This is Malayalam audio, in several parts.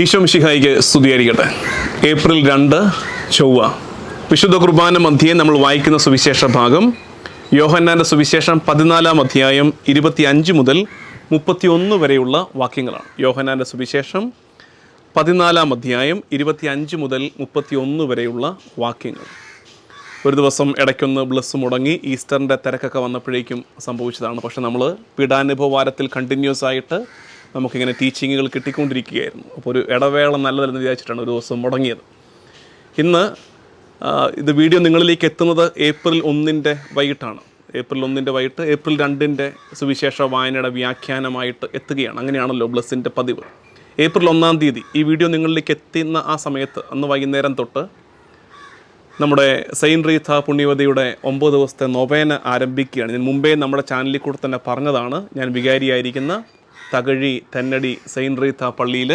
ഈശോ മിശിഹായിക്ക് സ്തുതിയായിരിക്കട്ടെ. ഏപ്രിൽ രണ്ട് ചൊവ്വ. വിശുദ്ധ കുർബാന മധ്യേ നമ്മൾ വായിക്കുന്ന സുവിശേഷ ഭാഗം. യോഹന്നാന്റെ സുവിശേഷം പതിനാലാം അധ്യായം ഇരുപത്തി അഞ്ച് മുതൽ മുപ്പത്തി ഒന്ന് വരെയുള്ള വാക്യങ്ങളാണ്. യോഹന്നാന്റെ സുവിശേഷം പതിനാലാം അധ്യായം ഇരുപത്തി അഞ്ച് മുതൽ മുപ്പത്തി ഒന്ന് വരെയുള്ള വാക്യങ്ങൾ. ഒരു ദിവസം ഇടയ്ക്കൊന്ന് ബ്ലസ് മുടങ്ങി ഈസ്റ്ററിന്റെ തിരക്കൊക്കെ വന്നപ്പോഴേക്കും സംഭവിച്ചതാണ്. പക്ഷേ നമ്മൾ പീഡാനുഭവ വാരത്തിൽ കണ്ടിന്യൂസ് ആയിട്ട് നമുക്കിങ്ങനെ ടീച്ചിങ്ങുകൾ കിട്ടിക്കൊണ്ടിരിക്കുകയായിരുന്നു. അപ്പോൾ ഒരു ഇടവേള നല്ലതല്ലെന്ന് വിചാരിച്ചിട്ടാണ് ഒരു ദിവസം മുടങ്ങിയത്. ഇന്ന് ഇത് വീഡിയോ നിങ്ങളിലേക്ക് എത്തുന്നത് ഏപ്രിൽ ഒന്നിന്റെ വൈകിട്ടാണ്. ഏപ്രിൽ ഒന്നിന്റെ വൈകിട്ട് ഏപ്രിൽ രണ്ടിന്റെ സുവിശേഷ വായനയുടെ വ്യാഖ്യാനമായിട്ട് എത്തുകയാണ്. അങ്ങനെയാണല്ലോ ബ്ലസ്സിന്റെ പതിവ്. ഏപ്രിൽ ഒന്നാം തീയതി ഈ വീഡിയോ നിങ്ങളിലേക്ക് എത്തുന്ന ആ സമയത്ത് അന്ന് വൈകുന്നേരം തൊട്ട് നമ്മുടെ സെയിൻ റീഥ പുണ്യവതിയുടെ ഒമ്പത് ദിവസത്തെ നൊവേന ആരംഭിക്കുകയാണ്. ഇതിന് മുമ്പേ നമ്മുടെ ചാനലിൽ കൂടെ തന്നെ പറഞ്ഞതാണ്. ഞാൻ വികാരിയായിരിക്കുന്ന തകഴി തെന്നടി സെയിൻ റീത്ത പള്ളിയിൽ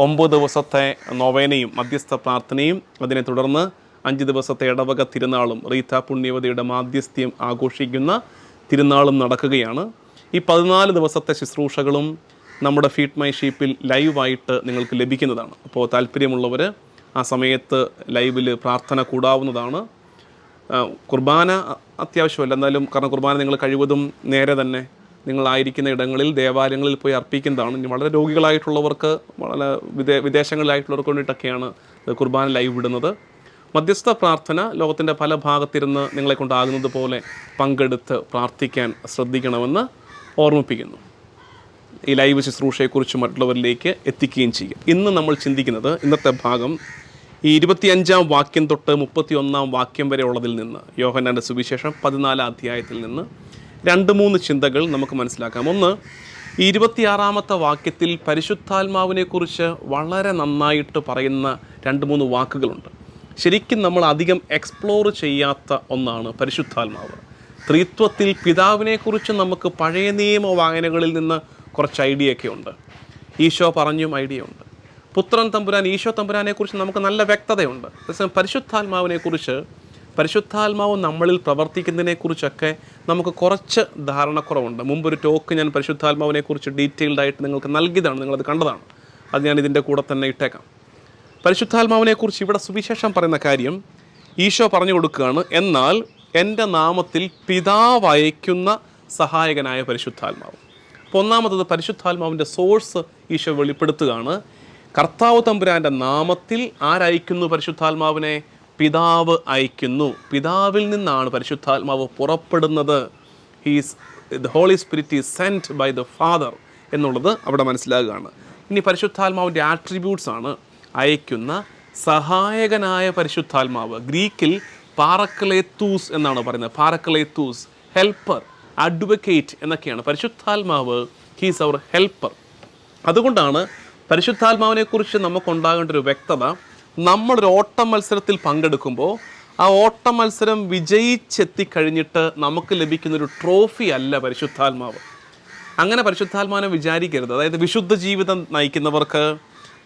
ഒമ്പത് ദിവസത്തെ നൊവേനയും മധ്യസ്ഥ പ്രാർത്ഥനയും അതിനെ തുടർന്ന് അഞ്ച് ദിവസത്തെ ഇടവക തിരുനാളും റീത്ത പുണ്യവതിയുടെ മാധ്യസ്ഥ്യം ആഘോഷിക്കുന്ന തിരുനാളും നടക്കുകയാണ്. ഈ പതിനാല് ദിവസത്തെ ശുശ്രൂഷകളും നമ്മുടെ ഫീഡ് മൈ ഷീപ്പിൽ ലൈവായിട്ട് നിങ്ങൾക്ക് ലഭിക്കുന്നതാണ്. അപ്പോൾ താല്പര്യമുള്ളവർ ആ സമയത്ത് ലൈവിൽ പ്രാർത്ഥന കൂടാവുന്നതാണ്. കുർബാന അത്യാവശ്യമല്ല. എന്നാലും കാരണം കുർബാന നിങ്ങൾ കഴിവതും നേരെ തന്നെ നിങ്ങളായിരിക്കുന്ന ഇടങ്ങളിൽ ദേവാലയങ്ങളിൽ പോയി അർപ്പിക്കുന്നതാണ്. ഇനി വളരെ രോഗികളായിട്ടുള്ളവർക്ക് വളരെ വിദേ വിദേശങ്ങളിലായിട്ടുള്ളവർക്ക് വേണ്ടിയിട്ടൊക്കെയാണ് കുർബാന ലൈവ് വിടുന്നത്. മധ്യസ്ഥ പ്രാർത്ഥന ലോകത്തിന്റെ പല ഭാഗത്തിരുന്ന് നിങ്ങളെ കൊണ്ടാകുന്നത് പോലെ പങ്കെടുത്ത് പ്രാർത്ഥിക്കാൻ ശ്രദ്ധിക്കണമെന്ന് ഓർമ്മിപ്പിക്കുന്നു. ഈ ലൈവ് ശുശ്രൂഷയെക്കുറിച്ച് മറ്റുള്ളവരിലേക്ക് എത്തിക്കുകയും ചെയ്യും. ഇന്ന് നമ്മൾ ചിന്തിക്കുന്നത് ഇന്നത്തെ ഭാഗം ഈ ഇരുപത്തിയഞ്ചാം വാക്യം തൊട്ട് മുപ്പത്തിയൊന്നാം വാക്യം വരെ ഉള്ളതിൽ നിന്ന് യോഹന്നാന്റെ സുവിശേഷം പതിനാലാം അധ്യായത്തിൽ നിന്ന് രണ്ട് മൂന്ന് ചിന്തകൾ നമുക്ക് മനസ്സിലാക്കാം. ഒന്ന് ഇരുപത്തിയാറാമത്തെ വാക്യത്തിൽ പരിശുദ്ധാത്മാവിനെക്കുറിച്ച് വളരെ നന്നായിട്ട് പറയുന്ന രണ്ട് മൂന്ന് വാക്കുകളുണ്ട്. ശരിക്കും നമ്മൾ അധികം എക്സ്പ്ലോർ ചെയ്യാത്ത ഒന്നാണ് പരിശുദ്ധാത്മാവ്. ത്രിത്വത്തിൽ പിതാവിനെക്കുറിച്ച് നമുക്ക് പഴയ നിയമ വായനകളിൽ നിന്ന് കുറച്ച് ഐഡിയ ഒക്കെ ഉണ്ട്. ഈശോ പറഞ്ഞും ഐഡിയ ഉണ്ട് പുത്രൻ തമ്പുരാൻ ഈശോ തമ്പുരാനെക്കുറിച്ച് നമുക്ക് നല്ല വ്യക്തതയുണ്ട്. പരിശുദ്ധാത്മാവിനെക്കുറിച്ച് പരിശുദ്ധാത്മാവ് നമ്മളിൽ പ്രവർത്തിക്കുന്നതിനെക്കുറിച്ചൊക്കെ നമുക്ക് കുറച്ച് ധാരണക്കുറവുണ്ട്. മുമ്പൊരു ടോക്ക് ഞാൻ പരിശുദ്ധാത്മാവിനെക്കുറിച്ച് ഡീറ്റെയിൽഡായിട്ട് നിങ്ങൾക്ക് നൽകിയതാണ്. നിങ്ങളത് കണ്ടതാണ്. അത് ഞാൻ ഇതിന്റെ കൂടെ തന്നെ ഇട്ടേക്കാം. പരിശുദ്ധാത്മാവിനെക്കുറിച്ച് ഇവിടെ സുവിശേഷം പറയുന്ന കാര്യം ഈശോ പറഞ്ഞു കൊടുക്കുകയാണ് എന്നാൽ എന്റെ നാമത്തിൽ പിതാവ് അയക്കുന്ന സഹായകനായ പരിശുദ്ധാത്മാവ്. അപ്പോൾ ഒന്നാമത്തത് പരിശുദ്ധാത്മാവിന്റെ സോഴ്സ് ഈശോ വെളിപ്പെടുത്തുകയാണ് കർത്താവ് തമ്പുരാന്റെ നാമത്തിൽ ആരയക്കുന്നു പരിശുദ്ധാത്മാവിനെ? പിതാവ് അയക്കുന്നു. പിതാവിൽ നിന്നാണ് പരിശുദ്ധാത്മാവ് പുറപ്പെടുന്നത്. He's the Holy Spirit is sent by the Father എന്നുള്ളത് അവിടെ മനസ്സിലാകുകയാണ് ഇനി പരിശുദ്ധാത്മാവിന്റെ ആട്രിബ്യൂട്ട്സ് ആണ് അയക്കുന്ന സഹായകനായ പരിശുദ്ധാത്മാവ്. ഗ്രീക്കിൽ പാറക്കലേത്തൂസ് എന്നാണ് പറയുന്നത്. പാറക്കലേത്തൂസ് ഹെൽപ്പർ അഡ്വക്കേറ്റ് എന്നൊക്കെയാണ്. പരിശുദ്ധാത്മാവ് ഹീസ് അവർ ഹെൽപ്പർ അതുകൊണ്ടാണ് പരിശുദ്ധാത്മാവിനെക്കുറിച്ച് നമുക്കുണ്ടാകേണ്ട ഒരു വ്യക്തത നമ്മളൊരു ഓട്ട മത്സരത്തിൽ പങ്കെടുക്കുമ്പോൾ ആ ഓട്ട മത്സരം വിജയിച്ചെത്തിക്കഴിഞ്ഞിട്ട് നമുക്ക് ലഭിക്കുന്നൊരു ട്രോഫി അല്ല പരിശുദ്ധാത്മാവ്. അങ്ങനെ പരിശുദ്ധാത്മാവിനെ വിചാരിക്കരുത്. അതായത് വിശുദ്ധ ജീവിതം നയിക്കുന്നവർക്ക്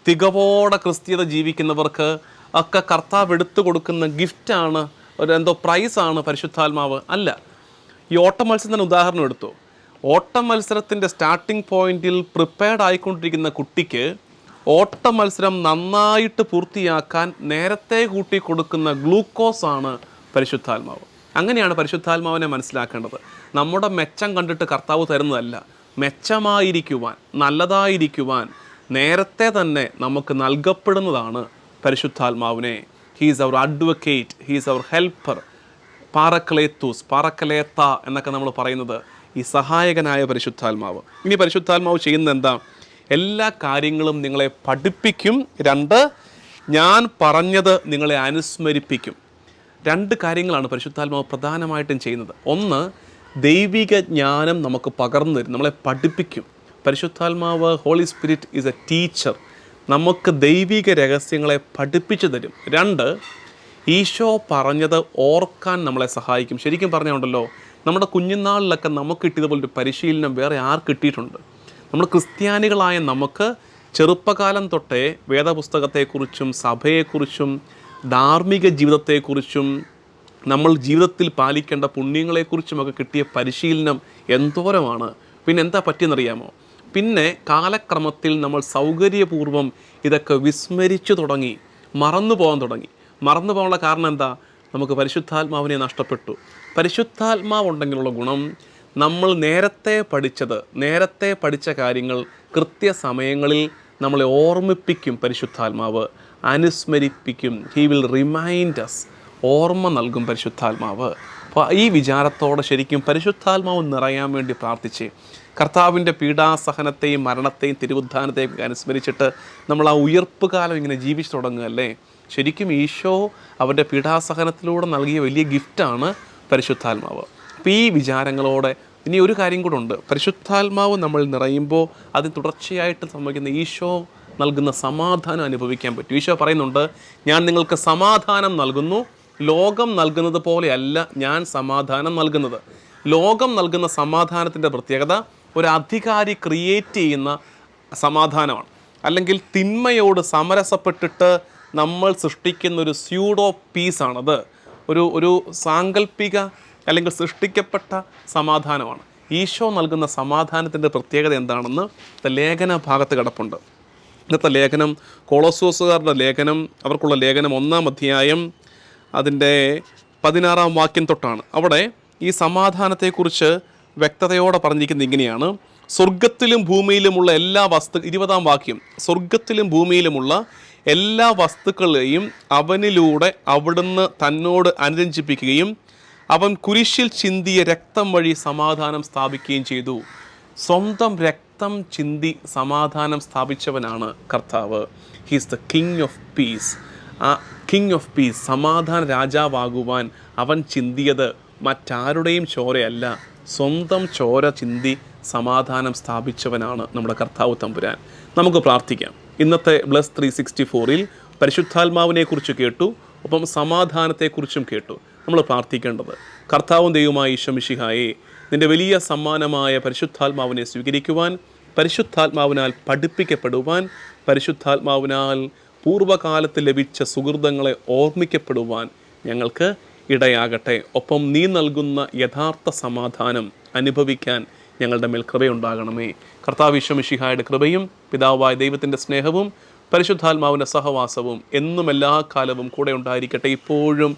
തികവോടെ ക്രിസ്തീയത ജീവിക്കുന്നവർക്ക് ഒക്കെ കർത്താവ് എടുത്തു കൊടുക്കുന്ന ഗിഫ്റ്റാണ് ഒരു എന്തോ പ്രൈസാണ് പരിശുദ്ധാത്മാവ് അല്ല. ഈ ഓട്ട തന്നെ ഉദാഹരണം എടുത്തു. ഓട്ട മത്സരത്തിന്റെ സ്റ്റാർട്ടിംഗ് പോയിന്റിൽ പ്രിപ്പയർഡ് ആയിക്കൊണ്ടിരിക്കുന്ന കുട്ടിക്ക് ഓട്ട മത്സരം നന്നായിട്ട് പൂർത്തിയാക്കാൻ നേരത്തെ കൂട്ടി കൊടുക്കുന്ന ഗ്ലൂക്കോസ് ആണ് പരിശുദ്ധാത്മാവ്. അങ്ങനെയാണ് പരിശുദ്ധാത്മാവിനെ മനസ്സിലാക്കേണ്ടത്. നമ്മുടെ മെച്ചം കണ്ടിട്ട് കർത്താവ് തരുന്നതല്ല. മെച്ചമായിരിക്കുവാൻ നല്ലതായിരിക്കുവാൻ നേരത്തെ തന്നെ നമുക്ക് നൽകപ്പെടുന്നതാണ് പരിശുദ്ധാത്മാവിനെ. He's our advocate he's our helper പാറക്ലേത്തൂസ് പാറക്കലേത്ത എന്നൊക്കെ നമ്മൾ പറയുന്നത് ഈ സഹായകനായ പരിശുദ്ധാത്മാവ്. ഇനി പരിശുദ്ധാത്മാവ് ചെയ്യുന്നത് എന്താ? എല്ലാ കാര്യങ്ങളും നിങ്ങളെ പഠിപ്പിക്കും. രണ്ട് ഞാൻ പറഞ്ഞത് നിങ്ങളെ അനുസ്മരിപ്പിക്കും. രണ്ട് കാര്യങ്ങളാണ് പരിശുദ്ധാത്മാവ് പ്രധാനമായിട്ടും ചെയ്യുന്നത്. ഒന്ന് ദൈവിക ജ്ഞാനം നമുക്ക് പകർന്നു തരും നമ്മളെ പഠിപ്പിക്കും. പരിശുദ്ധാത്മാവ് Holy Spirit is a teacher നമുക്ക് ദൈവിക രഹസ്യങ്ങളെ പഠിപ്പിച്ചു തരും. രണ്ട് ഈശോ പറഞ്ഞത് ഓർക്കാൻ നമ്മളെ സഹായിക്കും. ശരിക്കും പറഞ്ഞുണ്ടല്ലോ നമ്മുടെ കുഞ്ഞുനാളിലൊക്കെ നമുക്ക് കിട്ടിയതുപോലൊരു പരിശീലനം വേറെ ആർ കിട്ടിയിട്ടുണ്ട്? നമ്മൾ ക്രിസ്ത്യാനികളായ നമുക്ക് ചെറുപ്പകാലം തൊട്ടേ വേദപുസ്തകത്തെക്കുറിച്ചും സഭയെക്കുറിച്ചും ധാർമ്മിക ജീവിതത്തെക്കുറിച്ചും നമ്മൾ ജീവിതത്തിൽ പാലിക്കേണ്ട പുണ്യങ്ങളെക്കുറിച്ചുമൊക്കെ കിട്ടിയ പരിശീലനം എന്തോരമാണ്. പിന്നെ എന്താ പറ്റിയെന്നറിയാമോ? പിന്നെ കാലക്രമത്തിൽ നമ്മൾ സൗകര്യപൂർവം ഇതൊക്കെ വിസ്മരിച്ചു തുടങ്ങി മറന്നു പോകാൻ തുടങ്ങി. മറന്നു പോകാനുള്ള കാരണം എന്താ? നമുക്ക് പരിശുദ്ധാത്മാവിനെ നഷ്ടപ്പെട്ടു. പരിശുദ്ധാത്മാവുണ്ടെങ്കിലുള്ള ഗുണം നമ്മൾ നേരത്തെ പഠിച്ചത് നേരത്തെ പഠിച്ച കാര്യങ്ങൾ കൃത്യസമയങ്ങളിൽ നമ്മളെ ഓർമ്മിപ്പിക്കും പരിശുദ്ധാത്മാവ് അനുസ്മരിപ്പിക്കും. ഹി വിൽ റിമൈൻഡ് അസ് ഓർമ്മ നൽകും പരിശുദ്ധാത്മാവ്. അപ്പോൾ ഈ വിചാരത്തോടെ ശരിക്കും പരിശുദ്ധാത്മാവ് നിറയാൻ വേണ്ടി പ്രാർത്ഥിച്ച് കർത്താവിന്റെ പീഡാസഹനത്തെയും മരണത്തെയും തിരുവുദ്ധാനത്തെയും അനുസ്മരിച്ചിട്ട് നമ്മൾ ആ ഉയർപ്പ് കാലം ഇങ്ങനെ ജീവിച്ചു തുടങ്ങുകയല്ലേ? ശരിക്കും ഈശോ അവന്റെ പീഡാസഹനത്തിലൂടെ നൽകിയ വലിയ ഗിഫ്റ്റാണ് പരിശുദ്ധാത്മാവ്. അപ്പോൾ ഈ വിചാരങ്ങളോടെ ഇനി ഒരു കാര്യം കൂടെ ഉണ്ട്. പരിശുദ്ധാത്മാവ് നമ്മൾ നിറയുമ്പോൾ അത് തുടർച്ചയായിട്ട് സംഭവിക്കുന്ന ഈശോ നൽകുന്ന സമാധാനം അനുഭവിക്കാൻ പറ്റും. ഈശോ പറയുന്നുണ്ട് ഞാൻ നിങ്ങൾക്ക് സമാധാനം നൽകുന്നു. ലോകം നൽകുന്നത് പോലെയല്ല ഞാൻ സമാധാനം നൽകുന്നത്. ലോകം നൽകുന്ന സമാധാനത്തിന്റെ പ്രത്യേകത ഒരു അധികാരി ക്രിയേറ്റ് ചെയ്യുന്ന സമാധാനമാണ്. അല്ലെങ്കിൽ തിന്മയോട് സമരസപ്പെട്ടിട്ട് നമ്മൾ സൃഷ്ടിക്കുന്ന ഒരു സ്യൂഡോ പീസാണത്. ഒരു ഒരു സാങ്കല്പിക അല്ലെങ്കിൽ സൃഷ്ടിക്കപ്പെട്ട സമാധാനമാണ്. ഈശോ നൽകുന്ന സമാധാനത്തിന്റെ പ്രത്യേകത എന്താണെന്ന് ലേഖന ഭാഗത്ത് കിടപ്പുണ്ട്. ഇന്നത്തെ ലേഖനം കോളോസോസുകാരുടെ ലേഖനം അവർക്കുള്ള ലേഖനം ഒന്നാം അധ്യായം അതിന്റെ പതിനാറാം വാക്യം തൊട്ടാണ്. അവിടെ ഈ സമാധാനത്തെക്കുറിച്ച് വ്യക്തതയോടെ പറഞ്ഞിരിക്കുന്നത് ഇങ്ങനെയാണ്. സ്വർഗത്തിലും ഭൂമിയിലുമുള്ള എല്ലാ വസ്തു ഇരുപതാം വാക്യം സ്വർഗത്തിലും ഭൂമിയിലുമുള്ള എല്ലാ വസ്തുക്കളെയും അവനിലൂടെ അവിടുന്ന് തന്നോട് അനുരഞ്ജിപ്പിക്കുകയും അവൻ കുരിശിൽ ചിന്തിയ രക്തം വഴി സമാധാനം സ്ഥാപിക്കുകയും ചെയ്തു. സ്വന്തം രക്തം ചിന്തി സമാധാനം സ്ഥാപിച്ചവനാണ് കർത്താവ്. He's the king of peace ആ കിങ് ഓഫ് പീസ് സമാധാന രാജാവാകുവാൻ അവൻ ചിന്തിയത് മറ്റാരുടെയും ചോരയല്ല. സ്വന്തം ചോര ചിന്തി സമാധാനം സ്ഥാപിച്ചവനാണ് നമ്മുടെ കർത്താവ് തമ്പുരാൻ. നമുക്ക് പ്രാർത്ഥിക്കാം. ഇന്നത്തെ ബ്ലസ് ത്രീ സിക്സ്റ്റി ഫോറിൽ പരിശുദ്ധാത്മാവിനെക്കുറിച്ച് കേട്ടു ഒപ്പം സമാധാനത്തെക്കുറിച്ചും കേട്ടു. നമ്മൾ പ്രാർത്ഥിക്കേണ്ടത്. കർത്താവും ദൈവമായ ഈശ്വമിഷിഹായെ നിന്റെ വലിയ സമ്മാനമായ പരിശുദ്ധാത്മാവിനെ സ്വീകരിക്കുവാൻ പരിശുദ്ധാത്മാവിനാൽ പഠിപ്പിക്കപ്പെടുവാൻ പരിശുദ്ധാത്മാവിനാൽ പൂർവകാലത്ത് ലഭിച്ച സുഹൃതങ്ങളെ ഓർമ്മിക്കപ്പെടുവാൻ ഞങ്ങൾക്ക് ഇടയാകട്ടെ. ഒപ്പം നീ നൽകുന്ന യഥാർത്ഥ സമാധാനം അനുഭവിക്കാൻ ഞങ്ങളുടെ മേൽ കൃപയുണ്ടാകണമേ. കർത്താവ് വിശ്വമിഷിഹായുടെ കൃപയും പിതാവായ ദൈവത്തിന്റെ സ്നേഹവും പരിശുദ്ധാത്മാവിന്റെ സഹവാസവും എന്നും എല്ലാ കാലവും കൂടെ ഉണ്ടായിരിക്കട്ടെ. ഇപ്പോഴും